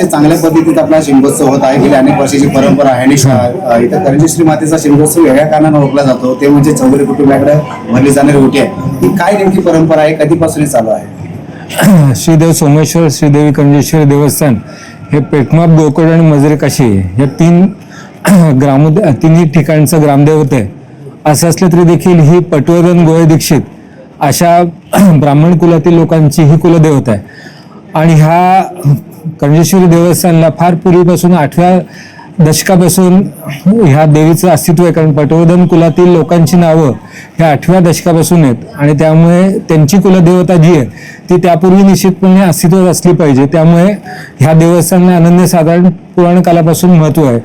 अतिशय चांगल्या पद्धतीत आपला शिमगोत्सव होत आहे. गेल्या अनेक वर्षाची परंपरा आहे आणि इथं करंजेश्री मातेचा शिमगोत्सव वेगळ्या कारणानं ओळखला जातो. ते म्हणजे चौधरी कुटुंबाकडे भरली जाणारी ओटी आहे. ही काय नेमकी परंपरा आहे? कधीपासून चालू आहे? श्रीदेव सोमेश्वर श्रीदेवी कंजेश्वरी देवस्थान हे पेटमाप गोकुळ आणि मजरे काशी या तीन ग्राम तिन्ही ठिकाणचं ग्रामदैवत आहे. असं असलं तरी देखील ही पटवर्धन गोळे दीक्षित अशा ब्राह्मण कुलातील लोकांची ही कुलदेवता आहे. आणि ह्या कंजेश्वरी देवस्थानला फार पूर्वीपासून आठव्या दशकापासून ह्या देवीचं अस्तित्व आहे. कारण पटवर्धन कुलातील लोकांची नावं ह्या आठव्या दशकापासून आहेत. आणि त्यामुळे त्यांची कुलदेवता जी आहे ती त्यापूर्वी निश्चितपणे अस्तित्वात असली पाहिजे. त्यामुळे ह्या देवस्थानाला अनन्यसाधारण पुराण कालापासून महत्त्व आहे.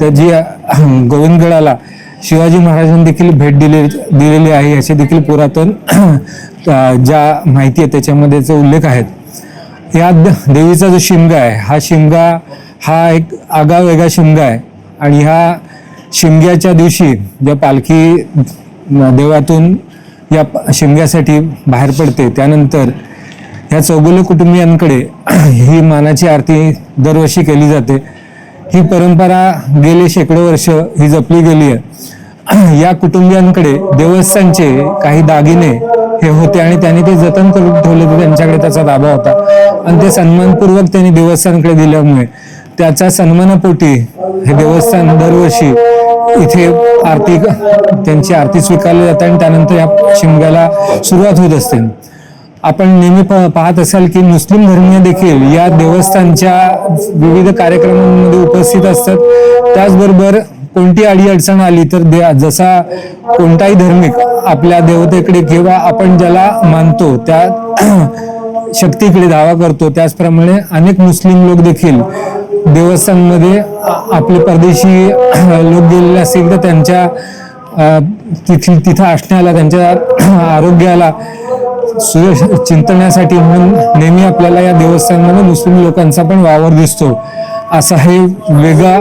त्या जी गोविंदगडाला शिवाजी महाराजांनी देखील भेट दिली दिलेली आहे. याचे देखील पुरातन ज्या माहिती आहे त्याच्यामध्येचे उल्लेख आहेत या द- देवीचा जो शिमगा आहे हा शिमगा हा एक आगळा वेगळा शिमगा आहे. आणि ह्या शिमग्याच्या दिवशी ज्या पालखी देवातून या शिमग्यासाठी बाहेर पडते त्यानंतर ह्या चौगुले कुटुंबियांकडे ही मानाची आरती दरवर्षी केली जाते. ही परंपरा गेले शेकडो वर्ष ही जपली गेली आहे. या कुटुंबियांकडे देवस्थानचे काही दागिने हे होते आणि त्यांनी ते जतन करून ठेवले होते त्यांच्याकडे त्याचा ताबा होता. आणि ते सन्मानपूर्वक त्यांनी देवस्थानकडे दिल्यामुळे त्याच्या सन्मानापोटी हे देवस्थान दरवर्षी इथे आरती त्यांची आरती स्वीकारली जाते आणि त्यानंतर या शिमग्याला सुरुवात होत असते. आपण नेहमी पाहत असाल की मुस्लिम धर्मीय देखील या देवस्थानच्या विविध कार्यक्रमांमध्ये उपस्थित असतात. त्याचबरोबर कोणती अडी अडचण आली तर दे जसा कोणताही धार्मिक आपल्या देवतेकडे किंवा आपण ज्याला मानतो त्या शक्तीकडे दावा करतो. त्याचप्रमाणे अनेक मुस्लिम लोक देखील देवस्थानमध्ये आपले परदेशी लोक गेलेले असतील तर त्यांच्या अ, तिथं असण्याला त्यांच्या आरोग्याला चिंतण्यासाठी म्हणून नेहमी आपल्याला या देवस्थानमध्ये मुस्लिम लोकांचा पण वावर दिसतो. असा हे वेगळा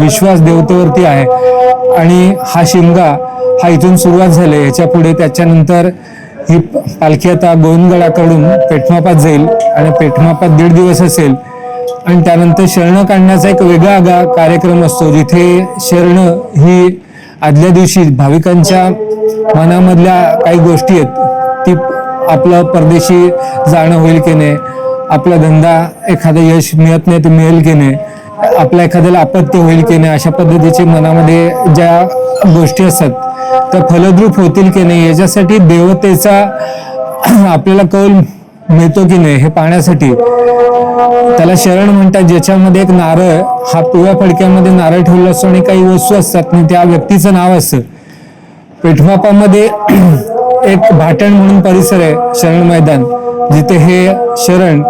विश्वास देवतेवरती आहे. आणि हा शिमगा हा इथून सुरुवात झाली ह्याच्या पुढे त्याच्यानंतर ही प- पालखी आता गोविंदगडाकडून पेठमापात जाईल आणि पेठमापात दीड दिवस असेल. आणि त्यानंतर शरणं काढण्याचा एक वेगळा आगा कार्यक्रम असतो जिथे शरणं ही आदल्या दिवशी भाविकांच्या मनामधल्या काही गोष्टी आहेत ती आपलं परदेशी जाणं होईल की नाही आपला धंदा एखादं यश मिळत नाही ते मिळेल की नाही आपल्या एखाद्याला अपत्य होईल की नाही अशा पद्धतीचे मनामध्ये ज्या गोष्टी असतात त्या फलद्रूप होतील की नाही याच्यासाठी देवतेचा आपल्याला कौल मिळतो की नाही हे पाहण्यासाठी. त्याला शरण म्हणतात ज्याच्यामध्ये एक नारळ हा पिवळ्या फडक्यामध्ये नारळ ठेवला असतो आणि काही वस्तू असतात आणि त्या व्यक्तीचं नाव असतं. पेठमापामध्ये एक भाटण म्हणून परिसर आहे शरण मैदान. जिथे हे शरण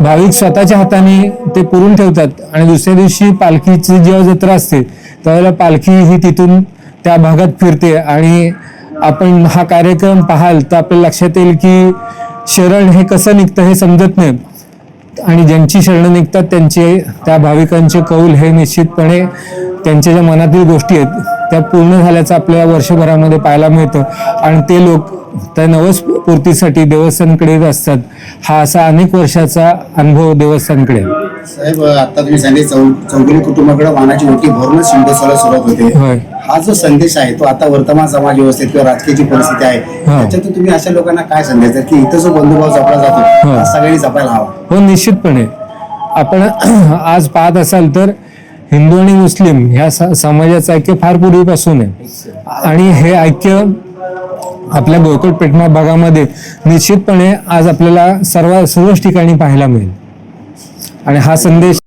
भाविक स्वतःच्या हाताने ते पुरून ठेवतात आणि दुसऱ्या दिवशी पालखीची जेव्हा जत्रा असते त्यावेळेला पालखी ही तिथून त्या भागात फिरते आणि आपण हा कार्यक्रम पाहाल तर आपल्या लक्षात येईल की शरण हे कसं निघतं हे समजत नाही. आणि ज्यांची शरणं निघतात त्यांचे त्या भाविकांचे कौल हे निश्चितपणे त्यांच्या ज्या मनातील गोष्टी आहेत त्या पूर्ण झाल्याचं आपल्याला वर्षभरामध्ये पाहायला मिळतं. आणि ते लोक त्या नवस पूर्तीसाठी देवस्थानकडे असतात. हा असा अनेक वर्षाचा अनुभव देवस्थानकडे. साहेब आता तुम्ही सांगितले चौ चौगुले कुटुंबाकडे वाहनाची ओटी भरूनच शिमगोत्सवाला सुरुवात होते. हा जो संदेश आहे तो आता वर्तमान समाज व्यवस्थेत किंवा राजकीय जी परिस्थिती आहे हा. त्याच्यातून तुम्ही अशा लोकांना काय संदेश की इथं जो बंधुभाव जपला जातो. हा. सगळ्यांनी जपायला हवा. हो निश्चितपणे. आपण आज पाहत असाल तर हिंदू आणि मुस्लिम ह्या समाजाचं ऐक्य फार पूर्वीपासून आहे. आणि हे ऐक्य आपल्या गोकुळ पेटमा भागामध्ये निश्चितपणे आज आपल्याला सर्व सर्वच ठिकाणी पाहायला मिळेल. आणि हा संदेश